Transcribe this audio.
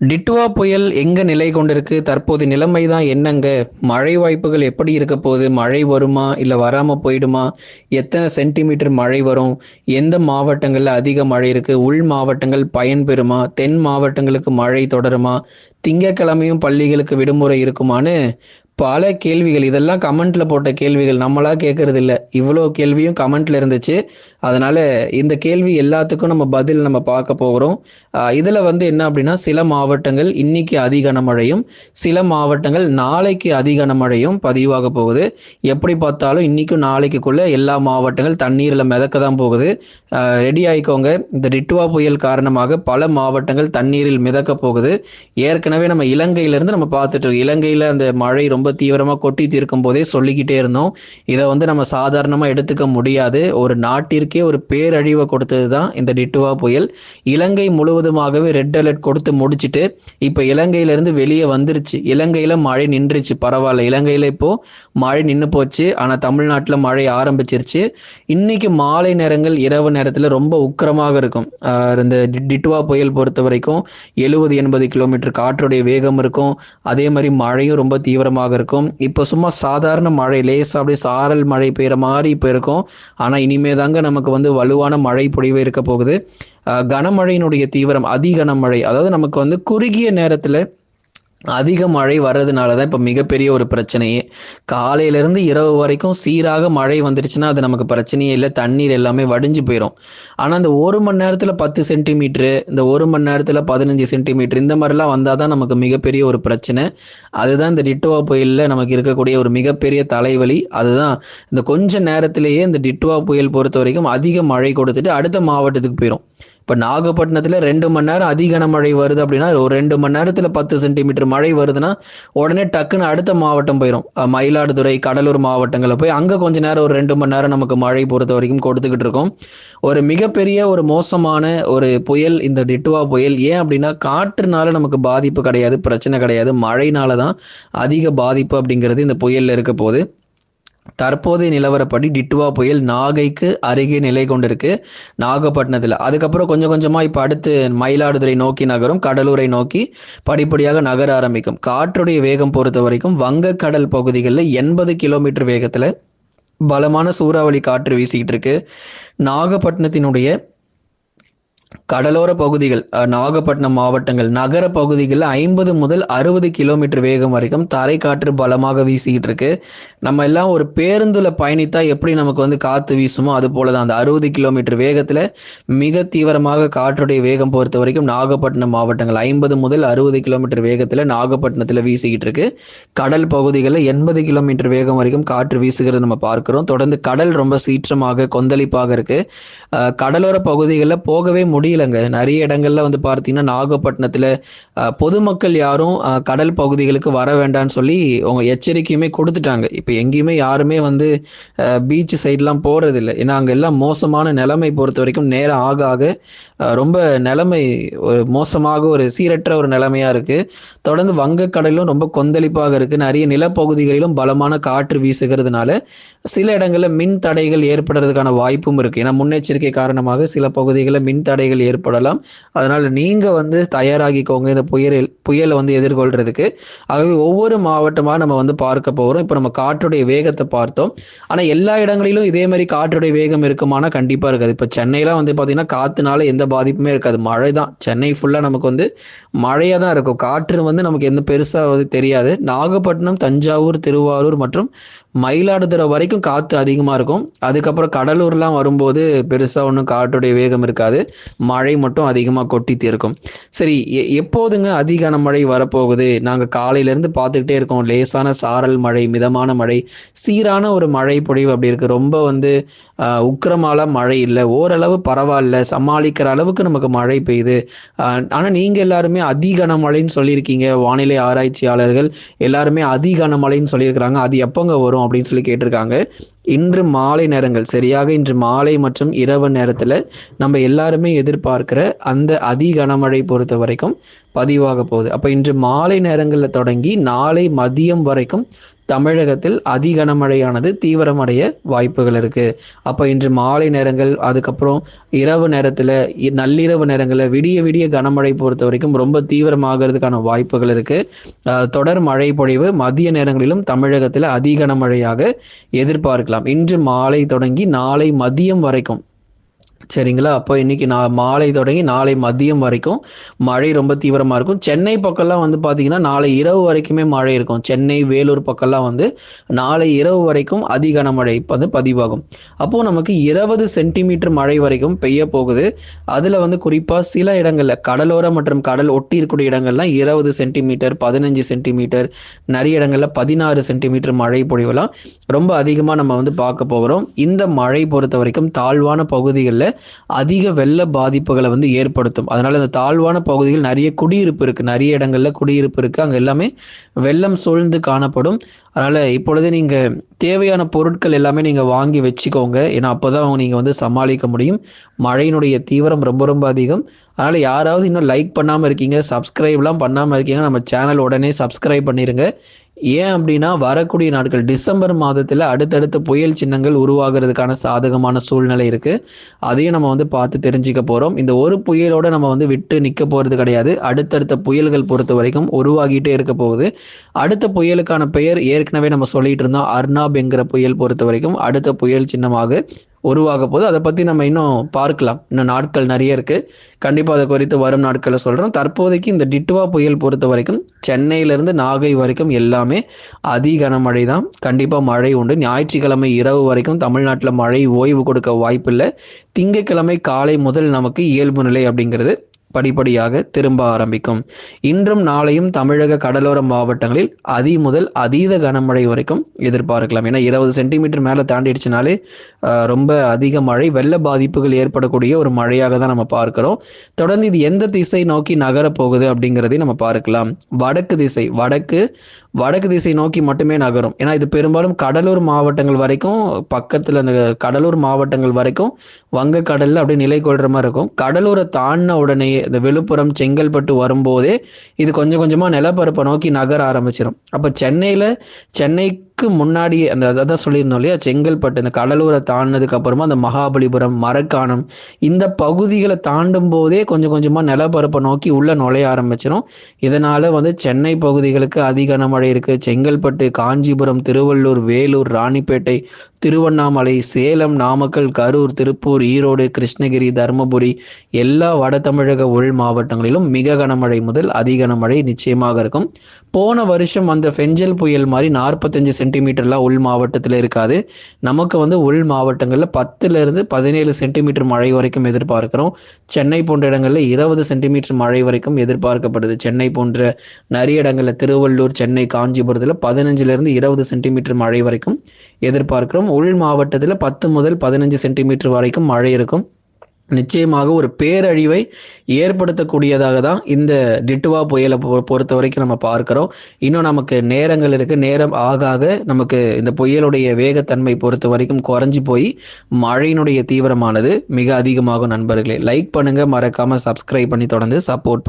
டிட்டுவா புயல் எங்க நிலை கொண்டிருக்கு? தற்போது நிலைமை தான் என்னங்க? மழை வாய்ப்புகள் எப்படி இருக்க போகுது? மழை வருமா? இல்லை வராமல் போயிடுமா? எத்தனை சென்டிமீட்டர் மழை வரும்? எந்த மாவட்டங்களில் அதிக மழை இருக்கு? உள் மாவட்டங்கள் பயன்பெறுமா தென் மாவட்டங்களுக்கு மழை தொடருமா? திங்கக்கிழமையும் பள்ளிகளுக்கு விடுமுறை இருக்குமான்னு பல கேள்விகள் இதெல்லாம் கமெண்ட்ல போட்ட கேள்விகள் நம்மளா கேட்கறது இல்லை இவ்வளோ கேள்வியும் கமெண்ட்ல இருந்துச்சு. அதனால இந்த கேள்வி எல்லாத்துக்கும் நம்ம பதில் நம்ம பார்க்க போகிறோம். இதுல வந்து என்ன அப்படின்னா சில மாவட்டங்கள் இன்னைக்கு அதிக கனமழையும் சில மாவட்டங்கள் நாளைக்கு அதிக கனமழையும் பதிவாக போகுது. எப்படி பார்த்தாலும் இன்னைக்கும் நாளைக்குள்ள எல்லா மாவட்டங்கள் தண்ணீர்ல மிதக்க தான் போகுது ரெடி ஆயிக்கோங்க. இந்த டிட்டுவா புயல் காரணமாக பல மாவட்டங்கள் தண்ணீரில் மிதக்க போகுது. ஏற்கனவே நம்ம இலங்கையிலிருந்து நம்ம பார்த்துட்டு இருக்கோம். இலங்கையில் அந்த மழை ரொம்ப தீவிரமாக கொட்டி தீர்க்கும் போதே சொல்லிக்கிட்டே இருந்தோம். இதை வந்து நம்ம சாதாரணமாக எடுத்துக்க முடியாது. ஒரு நாட்டிற்கே ஒரு பேரழிவை கொடுத்தது தான் இந்த டிட்டுவா புயல். இலங்கை முழுவதுமாகவே ரெட் அலர்ட் கொடுத்து முடிச்சிட்டு இப்போ இலங்கையிலேருந்து வெளியே வந்துருச்சு. இலங்கையில் மழை நின்றுச்சு. பரவாயில்ல. இலங்கையில் இப்போது மழை நின்று போச்சு. ஆனால் தமிழ்நாட்டில் மழை ஆரம்பிச்சிருச்சு. இன்னைக்கு மாலை நேரங்கள் இரவு நேரத்தில் ரொம்ப உக்கிரமாக இருக்கும். இந்த டிட்டுவா புயல் பொறுத்த வரைக்கும் எழுபது எண்பது கிலோமீட்டர் காற்றுடைய வேகம் இருக்கும். அதே மாதிரி மழையும் ரொம்ப தீவிரமாக இருக்கும். இப்போ சும்மா சாதாரண மழை லேசாக அப்படியே சாரல் மழை பெய்கிற மாதிரி இப்போ இருக்கும். ஆனால் இனிமே தாங்க நமக்கு வந்து வலுவான மழை பொழிவு இருக்க போகுது. கனமழையினுடைய தீவிரம் அதி கனமழை அதாவது நமக்கு வந்து குறுகிய நேரத்தில் அதிக மழை வர்றதுனால தான் இப்போ மிகப்பெரிய ஒரு பிரச்சனையே. காலையிலேருந்து இரவு வரைக்கும் சீராக மழை வந்துருச்சுன்னா அது நமக்கு பிரச்சனையே இல்லை. தண்ணீர் எல்லாமே வடிஞ்சு போயிடும் ஆனால் அந்த ஒரு மணி நேரத்தில் பத்து சென்டிமீட்ரு இந்த ஒரு மணி நேரத்தில் பதினஞ்சு சென்டிமீட்ரு இந்த மாதிரிலாம் வந்தால் தான் நமக்கு மிகப்பெரிய ஒரு பிரச்சனை. அதுதான் இந்த டிட்டுவா புயலில் நமக்கு இருக்கக்கூடிய ஒரு மிகப்பெரிய தலைவலி. அதுதான் இந்த கொஞ்ச நேரத்திலேயே இந்த டிட்டுவா புயல் பொறுத்த வரைக்கும் அதிக மழை கொடுத்துட்டு அடுத்த மாவட்டத்துக்கு போயிடும் இப்போ நாகப்பட்டினத்தில் ரெண்டு மணி நேரம் அதிக கனமழை வருது அப்படின்னா ஒரு ரெண்டு மணி நேரத்தில் பத்து சென்டிமீட்டர் மழை வருதுன்னா உடனே டக்குன்னு அடுத்த மாவட்டம் போயிடும் மயிலாடுதுறை கடலூர் மாவட்டங்களில் போய் அங்கே கொஞ்ச நேரம் ஒரு ரெண்டு மணி நேரம் நமக்கு மழை பொறுத்த வரைக்கும் கொடுத்துக்கிட்டு இருக்கோம். ஒரு மிகப்பெரிய ஒரு மோசமான ஒரு புயல் இந்த டிட்டுவா புயல். ஏன் அப்படின்னா காற்றுனால நமக்கு பாதிப்பு கிடையாது பிரச்சனை கிடையாது. மழைனால தான் அதிக பாதிப்பு அப்படிங்கிறது இந்த புயலில் இருக்க போகுது. தற்போதைய நிலவரப்படி டிட்டுவா புயல் நாகைக்கு அருகே நிலை கொண்டிருக்கு. நாகப்பட்டினத்தில். அதுக்கப்புறம் கொஞ்சம் கொஞ்சமாக இப்போ அடுத்து மயிலாடுதுறை நோக்கி நகரும். கடலூரை நோக்கி படிப்படியாக நகர ஆரம்பிக்கும். காற்றுடைய வேகம் பொறுத்த வரைக்கும் வங்கக்கடல் பகுதிகளில் எண்பது கிலோமீட்டர் வேகத்தில் பலமான சூறாவளி காற்று வீசிக்கிட்டு இருக்கு. நாகப்பட்டினத்தினுடைய கடலோர பகுதிகள் நாகப்பட்டினம் மாவட்டங்கள் நகர பகுதிகளில் ஐம்பது முதல் அறுபது கிலோமீட்டர் வேகம் வரைக்கும் தரை காற்று பலமாக வீசிக்கிட்டு இருக்கு நம்ம எல்லாம் ஒரு பேருந்துல பயணித்தா எப்படி நமக்கு வந்து காத்து வீசுமோ அது போல தான் அந்த அறுபது கிலோமீட்டர் வேகத்துல மிக தீவிரமாக காற்றுடைய வேகம் பொறுத்த வரைக்கும் நாகப்பட்டினம் மாவட்டங்கள் ஐம்பது முதல் அறுபது கிலோமீட்டர் வேகத்துல நாகப்பட்டினத்துல வீசிக்கிட்டு இருக்கு கடல் பகுதிகளில் எண்பது கிலோமீட்டர் வேகம் வரைக்கும் காற்று வீசுகிறது நம்ம பார்க்கிறோம். தொடர்ந்து கடல் ரொம்ப சீற்றமாக கொந்தளிப்பாக இருக்கு. கடலோர பகுதிகளில் போகவே முடியலங்க. நிறைய இடங்கள்ல வந்து பார்த்தீங்கன்னா நாகப்பட்டினத்தில் பொதுமக்கள் யாரும் கடல் பகுதிகளுக்கு வர வேண்டாம்னு சொல்லி அவங்க எச்சரிக்கையுமே கொடுத்துட்டாங்க. இப்போ எங்கேயுமே யாருமே வந்து பீச் சைட்லாம் போகிறதில்ல இல்லை ஏன்னா அங்கே எல்லாம் மோசமான நிலைமை பொறுத்த வரைக்கும் நேரம் ஆக ஆக ரொம்ப நிலைமை ஒரு மோசமாக ஒரு சீரற்ற ஒரு நிலைமையாக இருக்குது தொடர்ந்து வங்கக்கடலும் ரொம்ப கொந்தளிப்பாக இருக்குது நிறைய நிலப்பகுதிகளிலும் பலமான காற்று வீசுகிறதுனால சில இடங்களில் மின் தடைகள் ஏற்படுறதுக்கான வாய்ப்பும் இருக்குது ஏன்னா முன்னெச்சரிக்கை காரணமாக சில பகுதிகளில் மின் தடை தடைகள் ஏற்படலாம். அதனால் நீங்கள் வந்து தயாராகிக்கோங்க. இந்த புயல் புயலை வந்து எதிர்கொள்கிறதுக்கு ஆகவே ஒவ்வொரு மாவட்டமாக நம்ம வந்து பார்க்க போகிறோம் இப்போ நம்ம காற்றுடைய வேகத்தை பார்த்தோம். ஆனால் எல்லா இடங்களிலும் இதே மாதிரி காற்றுடைய வேகம் இருக்குமானா கண்டிப்பாக இருக்காது. இப்போ சென்னையெலாம் வந்து பார்த்திங்கன்னா காற்றுனால எந்த பாதிப்புமே இருக்காது. மழை தான் சென்னை ஃபுல்லாக நமக்கு வந்து மழையாக தான் இருக்கும். காற்று வந்து நமக்கு எந்த பெருசாக வந்து தெரியாது. நாகப்பட்டினம் தஞ்சாவூர் திருவாரூர் மற்றும் மயிலாடுதுறை வரைக்கும் காற்று அதிகமாக இருக்கும். அதுக்கப்புறம் கடலூர்லாம் வரும்போது பெருசாக ஒன்றும் காற்றுடைய வேகம் இருக்காது. மழை மட்டும் அதிகமாக கொட்டி தீர்க்கும். சரி எ- எப்போதுங்க அதிகான மழை வரப்போகுது? நாங்கள் காலையிலேருந்து பார்த்துக்கிட்டே இருக்கோம். லேசான சாரல் மழை மிதமான மழை சீரான ஒரு மழை பொழிவு அப்படி இருக்குது ரொம்ப வந்து உக்கிரமால மழை இல்லை. ஓரளவு பரவாயில்ல. சமாளிக்கிற அளவுக்கு நமக்கு மழை பெய்யுது. ஆனால் நீங்கள் எல்லாருமே அதிகன மழைன்னு சொல்லியிருக்கீங்க. வானிலை ஆராய்ச்சியாளர்கள் எல்லாருமே அதிகன மழைன்னு சொல்லியிருக்கிறாங்க. அது எப்போங்க வரும் அப்படின்னு சொல்லி கேட்டிருக்காங்க. இன்று மாலை நேரங்கள் சரியாக இன்று மாலை மற்றும் இரவு நேரத்தில் நம்ம எல்லாருமே எதிர்பார்க்கிற அந்த அதி கனமழை பொறுத்த வரைக்கும் பதிவாக போகுது. அப்போ இன்று மாலை நேரங்களில் தொடங்கி நாளை மதியம் வரைக்கும் தமிழகத்தில் அதி கனமழையானது தீவிரமடைய வாய்ப்புகள் இருக்கு. அப்போ இன்று மாலை நேரங்கள் அதுக்கப்புறம் இரவு நேரத்தில் நள்ளிரவு நேரங்களில் விடிய விடிய கனமழை பொறுத்த வரைக்கும் ரொம்ப தீவிரமாகிறதுக்கான வாய்ப்புகள் இருக்கு. தொடர் மழை பொழிவு மதிய நேரங்களிலும் தமிழகத்தில் அதி கனமழையாக எதிர்பார்க்கலாம். இன்று மாலை தொடங்கி நாளை மதியம் வரைக்கும். சரிங்களா? அப்போ இன்னைக்கு நான் மாலை தொடங்கி நாளை மதியம் வரைக்கும் மழை ரொம்ப தீவிரமாக இருக்கும். சென்னை பக்கம்லாம் வந்து பார்த்தீங்கன்னா நாளை இரவு வரைக்குமே மழை இருக்கும். சென்னை வேலூர் பக்கம்லாம் வந்து நாளை இரவு வரைக்கும் அதி கனமழை வந்து பதிவாகும். அப்போது நமக்கு இருபது சென்டிமீட்டர் மழை வரைக்கும் பெய்ய போகுது. அதில் வந்து குறிப்பாக சில இடங்களில் கடலோர மற்றும் கடல் ஒட்டி இருக்கக்கூடிய இடங்கள்லாம் இருபது சென்டிமீட்டர் பதினஞ்சு சென்டிமீட்டர் நிறைய இடங்களில் பதினாறு சென்டிமீட்டர் மழை பொழிவெல்லாம் ரொம்ப அதிகமாக நம்ம வந்து பார்க்க போகிறோம். இந்த மழை பொறுத்த வரைக்கும் தாழ்வான பகுதிகளில் அதிக வெள்ள பாதிப்புகளை வந்து ஏற்படுத்தும். அதனால இந்த தாழ்வான பகுதியில் நிறைய குடியிருப்பு இருக்கு. நிறைய இடங்கள்ல குடியிருப்பு இருக்கு. அங்க எல்லாமே வெள்ளம் சூழ்ந்து காணப்படும். அதனால இப்பொழுது நீங்க தேவையான பொருட்கள் எல்லாமே நீங்க வாங்கி வச்சுக்கோங்க. ஏன்னா அப்போதான் நீங்க வந்து சமாளிக்க முடியும். மழையினுடைய தீவிரம் ரொம்ப ரொம்ப அதிகம். அதனால யாராவது இன்னும் லைக் பண்ணாம இருக்கீங்க சப்ஸ்கிரைப்லாம் பண்ணாம இருக்கீங்க நம்ம சேனல் உடனே சப்ஸ்கிரைப் பண்ணிருங்க. ஏன் அப்படின்னா வரக்கூடிய நாட்கள் டிசம்பர் மாதத்தில் அடுத்தடுத்த புயல் சின்னங்கள் உருவாகிறதுக்கான சாதகமான சூழ்நிலை இருக்குது அதையும் நம்ம வந்து பார்த்து தெரிஞ்சுக்க போகிறோம் இந்த ஒரு புயலோடு நம்ம வந்து விட்டு நிற்க போகிறது கிடையாது. அடுத்தடுத்த புயல்கள் பொறுத்த வரைக்கும் உருவாகிட்டே இருக்க போகுது. அடுத்த புயலுக்கான பெயர் ஏற்கனவே நம்ம சொல்லிட்டு இருந்தோம். அர்னாப் என்கிற புயல் பொறுத்த வரைக்கும் அடுத்த புயல் சின்னமாக உருவாக போது அதை பற்றி நம்ம இன்னும் பார்க்கலாம். இன்னும் நாட்கள் நிறைய இருக்குது கண்டிப்பாக அதை குறித்து வரும் நாட்களில் சொல்கிறோம் தற்போதைக்கு இந்த டிட்டுவா புயல் பொறுத்த வரைக்கும் சென்னையிலேருந்து நாகை வரைக்கும் எல்லாமே அதி கனமழை தான் கண்டிப்பாக மழை உண்டு. ஞாயிற்றுக்கிழமை இரவு வரைக்கும் தமிழ்நாட்டில் மழை ஓய்வு கொடுக்க வாய்ப்பில்லை. திங்கட்கிழமை காலை முதல் நமக்கு இயல்பு நிலை அப்படிங்கிறது. படிப்படியாக திரும்ப ஆரம்பிக்கும். இன்றும் நாளையும் தமிழக கடலோர மாவட்டங்களில் அதி முதல் அதீத கனமழை வரைக்கும் எதிர்பார்க்கலாம். ஏன்னா இருபது சென்டிமீட்டர் மேலே தாண்டிடுச்சுனாலே ரொம்ப அதிக மழை வெள்ள பாதிப்புகள் ஏற்படக்கூடிய ஒரு மழையாக தான் நம்ம பார்க்கிறோம். தொடர்ந்து இது எந்த திசை நோக்கி நகரப் போகுது அப்படிங்கிறதையும் நம்ம பார்க்கலாம். வடக்கு திசை வடக்கு வடக்கு திசை நோக்கி மட்டுமே நகரும். ஏன்னா இது பெரும்பாலும் கடலூர் மாவட்டங்கள் வரைக்கும் பக்கத்தில் அந்த கடலூர் மாவட்டங்கள் வரைக்கும் வங்கக்கடலில் அப்படியே நிலை கொள்கிற மாதிரி இருக்கும். கடலூரை தாண்டின உடனே இந்த விழுப்புரம் செங்கல்பட்டு வரும்போதே இது கொஞ்சம் கொஞ்சமாக நிலப்பரப்பை நோக்கி நகர ஆரம்பிச்சிடும் அப்போ சென்னையில் சென்னை அதுக்கு முன்னாடி அந்த அதான் சொல்லியிருந்தோம் இல்லையா? செங்கல்பட்டு இந்த கடலூரை தாண்டினதுக்கு அப்புறமா அந்த மகாபலிபுரம் மரக்காணம் இந்த பகுதிகளை தாண்டும் போதே கொஞ்சம் கொஞ்சமாக நிலப்பரப்பை நோக்கி உள்ள நுழைய ஆரம்பிச்சிடும் இதனால வந்து சென்னை பகுதிகளுக்கு அதிக மழை இருக்கு. செங்கல்பட்டு காஞ்சிபுரம் திருவள்ளூர் வேலூர் ராணிப்பேட்டை திருவண்ணாமலை சேலம் நாமக்கல் கரூர் திருப்பூர் ஈரோடு கிருஷ்ணகிரி தருமபுரி எல்லா வட தமிழக உள் மாவட்டங்களிலும் மிக கனமழை முதல் அதிக கனமழை நிச்சயமாக இருக்கும். போன வருஷம் அந்த ஃபெஞ்சல் புயல் மாதிரி நாற்பத்தஞ்சு சென்டிமீட்டர்லாம் உள் மாவட்டத்தில் இருக்காது. நமக்கு வந்து உள் மாவட்டங்களில் பத்துலேருந்து பதினேழு சென்டிமீட்டர் மழை வரைக்கும் எதிர்பார்க்கிறோம். சென்னை போன்ற இடங்களில் இருபது சென்டிமீட்டர் மழை வரைக்கும் எதிர்பார்க்கப்படுது. சென்னை போன்ற நிறைய இடங்களில் திருவள்ளூர் சென்னை காஞ்சிபுரத்தில் பதினஞ்சுலேருந்து இருபது சென்டிமீட்டர் மழை வரைக்கும் எதிர்பார்க்கிறோம். உள் மாவட்டத்தில் பத்து முதல் பதினஞ்சு சென்டிமீட்டர் வரைக்கும் மழை இருக்கும். நிச்சயமாக ஒரு பேரழிவை ஏற்படுத்தக்கூடியதாக தான் இந்த டிட்டுவா புயலை பொ- பொறுத்த வரைக்கும் நம்ம பார்க்கிறோம். இன்னும் நமக்கு நேரங்கள் இருக்கு. நேரம் ஆக ஆக நமக்கு இந்த புயலுடைய வேகத்தன்மை பொறுத்த வரைக்கும் குறைஞ்சி போய் மழையினுடைய தீவிரமானது மிக அதிகமாகும் நண்பர்களே. லைக் பண்ணுங்க. மறக்காம சப்ஸ்கிரைப் பண்ணி தொடர்ந்து சப்போர்ட்